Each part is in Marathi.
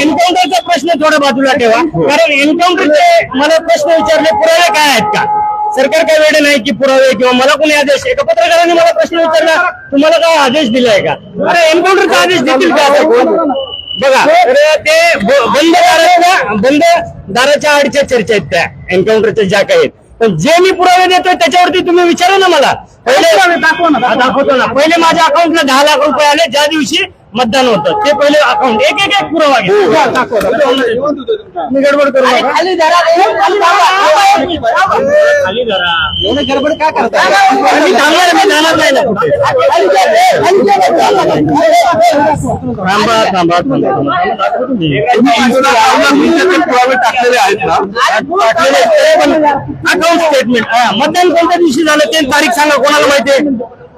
एन्काउंटरचा प्रश्न थोडा बाजूला ठेवा. कारण एन्काउंटरचे मला प्रश्न विचारले पुरावे काय आहेत का? सरकार काय वेळ नाही की पुरावे किंवा मला कोणी आदेश? एका पत्रकाराने मला प्रश्न विचारला तुम्हाला काय आदेश दिलाय का? अरे एन्काउंटरचा आदेश देतील का बघा ते बंद दाराच्या बंद दाराच्या आडच्या चर्चा आहेत त्या एन्काउंटरच्या ज्या काही आहेत. पण जे मी पुरावे देतोय त्याच्यावरती तुम्ही विचारा ना मला. पहिले दाखवतो ना. पहिले माझ्या अकाउंटला दहा लाख रुपये आले. ज्या दिवशी मतदान होतं. ते पहिले अकाउंट एक एक एक पुरावा घ्या. मी गडबड करू नका. खाली धरा गडबड का करता मी थांबणार मी जाणार नाही. ना कुठे थांबा थांबा थांबा. पुरावे टाकलेले आहेत ना? अकाउंट स्टेटमेंट मतदान कोणत्या दिवशी झालं ते तारीख सांगा कोणाला माहिती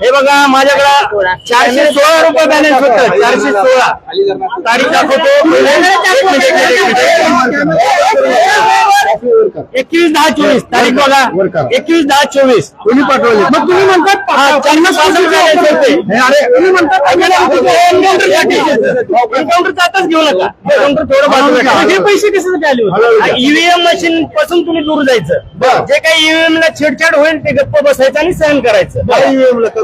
हे बघा माझ्याकडे चारशे सोळा रुपये बॅलन्स होतं. चारशे सोळा. तारीख दाखवतो. एकवीस दहा चोवीस. तारीख बघा. एकवीस दहा चोवीस. तुम्ही पाठवले. मग तुम्ही म्हणतात हा, त्यांना होते. अरे तुम्ही म्हणतात एन्काउंटरचा आताच घेऊ नका एन्काउंटर थोडं बाजूला. हे पैसे कशासाठी आले होते? ईव्हीएम मशीन पासून तुम्ही दूर जायचं. जे काही ईव्हीएम ला छेडछाड होईल ते गप्प बसायचं आणि सहन करायचं. माझी ड्युटी बघा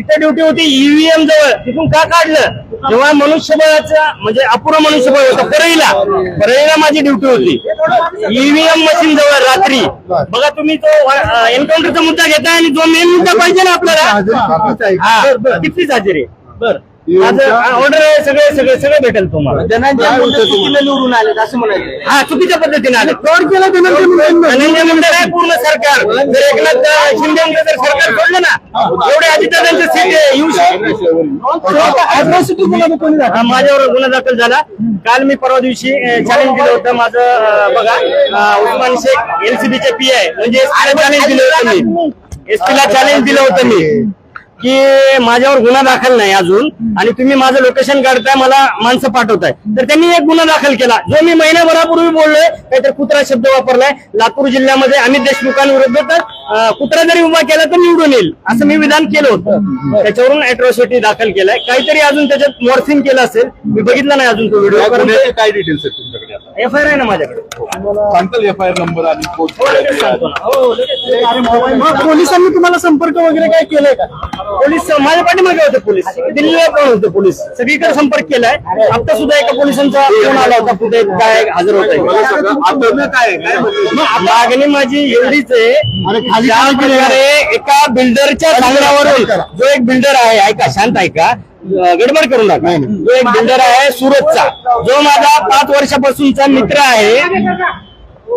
तिथे ड्युटी होती ईव्हीएम जवळ. तिथून का काढलं? जेव्हा मनुष्यबळाचा म्हणजे अपुरं मनुष्यबळ होतं परळीला. परळीला माझी ड्युटी होती. ईव्हीएम मशीन जवळ रात्री. बघा तुम्ही तो एन्काउंटरचा मुद्दा घेताय आणि जो मेन मुद्दा पाहिजे ना आपल्याला. हा. कितीच हजेरी बर. ऑर्डर आहे सगळे सगळे सगळे भेटेल तुम्हाला. धनंजय मुंडे चुकीने निवडून आले असं म्हणायचं. हा चुकीच्या पद्धतीने आले. फ्रॉड केला धनंजय मुंडे नाही पूर्ण सरकार जर एकनाथ शिंदे जर सरकार सोडलं ना एवढे अजितदादांचे सीट येऊ शकतो हा, माझ्यावर गुन्हा दाखल झाला. काल मी परवा दिवशी चॅलेंज दिलं होतं माझं बघा उस्मान शेख एलसीबीचे पी आय म्हणजे चॅलेंज दिलं होतं मी. ला चॅलेंज दिलं होतं मी. की माझ्यावर गुन्हा दाखल नाही अजून आणि तुम्ही माझं लोकेशन काढताय मला माणसं पाठवताय. तर त्यांनी एक गुन्हा दाखल केला. जो मी महिन्याभरापूर्वी बोललोय काहीतरी कुत्रा शब्द वापरलाय. लातूर जिल्ह्यामध्ये अमित देशमुखांविरुद्ध तर कुत्रा जरी उभा केला तर निवडून येईल. असं मी विधान केलं होतं. त्याच्यावरून अॅट्रॉसिटी दाखल केलाय. काहीतरी अजून त्याच्यात मॉर्फिंग केलं असेल मी बघितला नाही अजून तो व्हिडिओ काय डिटेल्स आहेत तुमच्याकडे आता? एफ आय आर आहे ना माझ्याकडे. एफ आय आर नंबर आणि हो. हो, पोलिसांनी तुम्हाला संपर्क वगैरे काय केलाय का? पोलीस माझ्या पाठीमागे होते पोलीस. दिल्लीला पण होते पोलीस. सगळीकडे संपर्क केलाय. आता सुद्धा एका पोलिसांचा फोन आला होता कुठे काय हजर होत आहे? काय मागणी माझी एवढीच आहे. ज्या प्रकारे एका बिल्डरच्या सांगण्यावरून जो एक बिल्डर आहे ऐका शांत ऐका गडबड करू नका. जो एक बिल्डर आहे सुरतचा जो माझा पाच वर्षापासूनचा मित्र आहे.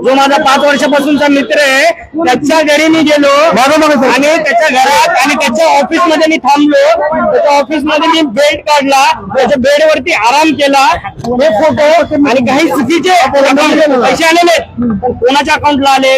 जो माझा पाच वर्षापासूनचा मित्र आहे त्याच्या घरी मी गेलो. आणि त्याच्या घरात आणि त्याच्या ऑफिसमध्ये मी थांबलो. त्याच्या ऑफिसमध्ये मी बेड काढला. त्याच्या बेड वरती आराम केला. हे फोटो आणि काही चुकीचे पैसे आलेले कोणाच्या अकाउंटला आले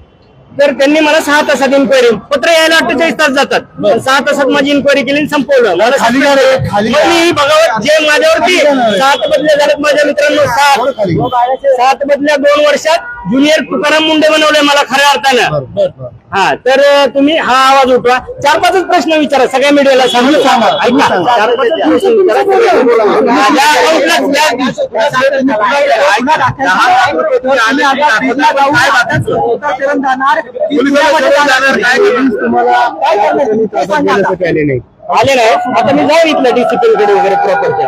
तर त्यांनी मला सहा तासात इन्क्वायरी पत्र यायला अठ्ठेचाळीस तास जातात. सहा तासात माझी इन्क्वायरी केली संपवलं. मी बघावं जे माझ्यावरती सात बदल्या झालेत माझ्या मित्रांनो. सात. सात बदल्या दोन वर्षात ज्युनियर तुकाराम मुंडे बनवले मला खऱ्या अर्थानं. हा तर तुम्ही हा आवाज उठवा. चार पाचच प्रश्न विचारा सगळ्या मीडियाला सांगू. ऐका. चार पाचच प्रश्न विचारा. माझ्या अकाउंटला त्या आले नाही. आता मी जाऊ इथलं डिसिप्लिनकडे वगैरे प्रॉपरच्या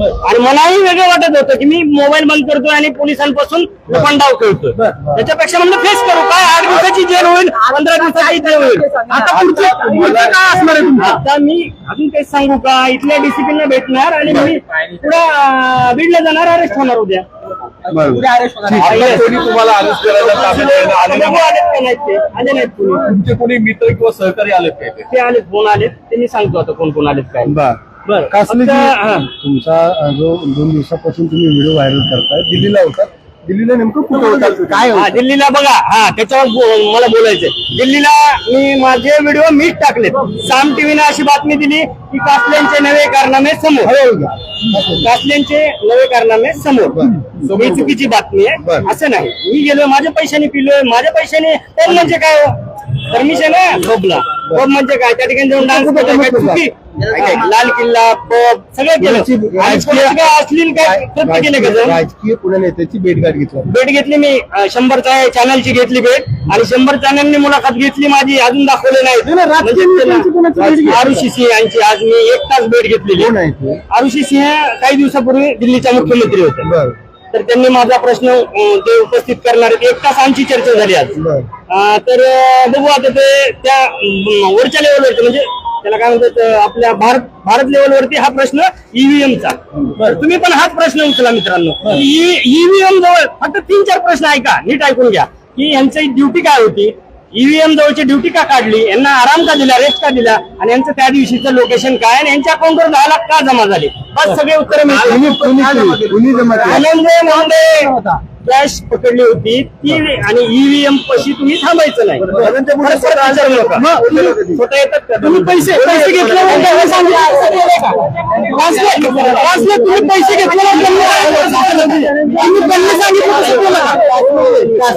आणि मलाही वेगळं वाटत होतं की मी मोबाईल बंद करतोय आणि पोलिसांपासून लपंडाव खेळतोय. त्याच्यापेक्षा म्हणलं फेस करू. काय आठ दिवसाची जेल होईल पंधरा दिवसाची जेल होईल? आता पुढचं पुढचं काय असणार आहे तुमचं? आता मी अजून काही सांगू का? इथल्या डिसिप्लिनला भेटणार आणि मी पुढं बीडला जाणार अरेस्ट होणार उद्या. कोणी तुम्हाला अरेस्ट करायला कोणी तुमचे कोणी मित्र किंवा सहकारी आलेत काय ते आलेत फोन आलेत? ते मी सांगतो आता कोण कोण आलेत काय. बरं. कासले फक्त, हा. तुमचा जो दोन दिवसापासून तुम्ही व्हिडिओ व्हायरल करताय दिल्लीला होता. दिल्लीला नेमकं कुठं होता? काय हा होतं? दिल्लीला बघा. हा त्याच्यावर बो- मला बोलायचंय. दिल्लीला मी माझे व्हिडिओ मीच टाकलेत. साम टीव्हीने अशी बातमी दिली की कासल्यांचे नवे कारनामे समोर. हळूहळू घ्या. कासल्यांचे नवे कारनामे समोर. ही चुकीची बातमी आहे. बरं. असं नाही. मी गेलोय माझ्या पैशाने पिलोय. माझ्या पैशाने तर म्हणजे काय हो? परमिशन आहे पबला पब म्हणजे काय? त्या ठिकाणी जाऊन डान्स केलं काय चुकी लाल किल्ला पब सगळं केलं. आणि राजकीय कोणाचं काय अश्लील काय कृत्य केलं का जाऊन? राजकीय पुणे नेत्याची भेटगाठ घेतली. भेट घेतली मी. अं, शंभर चॅनलची घेतली भेट. आणि शंभर चॅनलनी मुलाखत घेतली माझी. अजून दाखवले नाही आरुषी सिंह यांची आज मी एक तास भेट घेतलेली. कोण आहे ते? आरुषी सिंह काही दिवसापूर्वी दिल्लीच्या मुख्यमंत्री होते. बर. तर त्यांनी माझा प्रश्न अं, ते उपस्थित करणार आहेत. एक तास आमची चर्चा झाली आज. बर. तर बघू आता ते त्या वरच्या लेवलवरती म्हणजे त्याला काय म्हणतात आपल्या भारत भारत लेवलवरती हा प्रश्न ईव्हीएमचा तुम्ही पण हाच प्रश्न उचला मित्रांनो. ईव्हीएम जवळ फक्त तीन चार प्रश्न ऐका नीट ऐकून घ्या. की यांची ड्युटी काय होती? ईव्हीएम जवळची ड्युटी का काढली? यांना आराम का दिला रेस्ट का दिला? आणि यांचं त्या दिवशीचं लोकेशन काय? आणि यांच्या अकाउंटवर दहा लाख का जमा झाले? बस सगळे उत्तर? आनंद कॅश पकडली होती ती आणि ईव्हीएम पशी तुम्ही थांबायचं नाही तुम्ही- स्वतः येतात का तुम्ही पैसे पैसे घेतले म्हणजे हे तुम्ही पैसे घेतले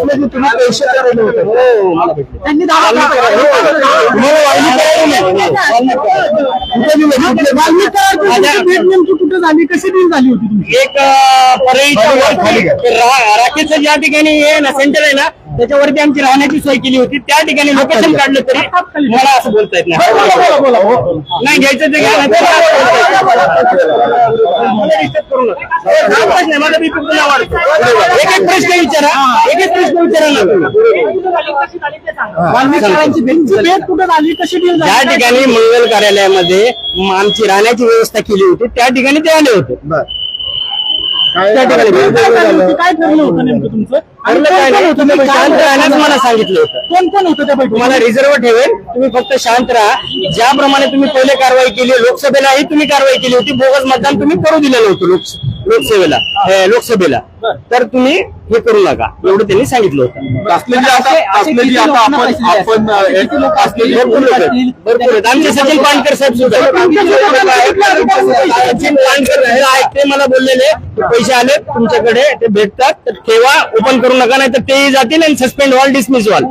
म्हणजे तुम्ही पैसे करायला होते हो. त्यांनी कुठे झाली कशी डील झाली होती एक परळीच्या खाली घ्या, वरती खाली घ्या. ते रा- राकेशचं ज्या ठिकाणी हे ना सेंटर आहे ना त्याच्यावरती आमची राहण्याची सोय केली होती. त्या ठिकाणी लोकेशन काढलं तरी मला असं बोलता येत नाही. हो. नाही घ्यायचं ते घ्या माझा BP पुन्हा वाढतो. एक एक प्रश्न विचारा. एक एक प्रश्न विचारा ज्या ठिकाणी मंगल कार्यालयामध्ये म- आमची राहण्याची व्यवस्था केली होती त्या ठिकाणी ते आले होते. त्या ठिकाणी काय ठरलं होतं नेमकं तुमचं? आणि ठरलं काय कोण नाही कोण होतं तुम्ही शांत? राहण्यास मला सांगितलं होतं. कोण कोण होतं त्या बैठकीत? तुम्हाला रिझर्व ठेवेल तुम्ही फक्त शांत राहा. ज्याप्रमाणे तुम्ही पहिले कारवाई केली लोकसभेलाही तुम्ही कारवाई केली होती बोगस मतदान तुम्ही करू दिलेलं होतं लोक लोकसेवेला लोकसभेला. तर तुम्ही हे करू नका. एवढं त्यांनी सांगितलं होतं. कासलेजी आता असे- असे कासलेजी किती आता लोकांना आपण पैसे द्यायचे? आपण अ, एक- किती लोक कासलेजी असतील? भरपूर लोक आहेत. भरपूर आहेत. आमचे सचिन पानकर साहेब सुद्धा आहेत. सचिन पानकर हे आहेत. ते मला बोललेले. की पैसे आले तुमच्याकडे ते भेटतात. तर ठेवा ओपन करू नका नाही तर तेही जातील आणि सस्पेंड व्हाल डिसमिस व्हाल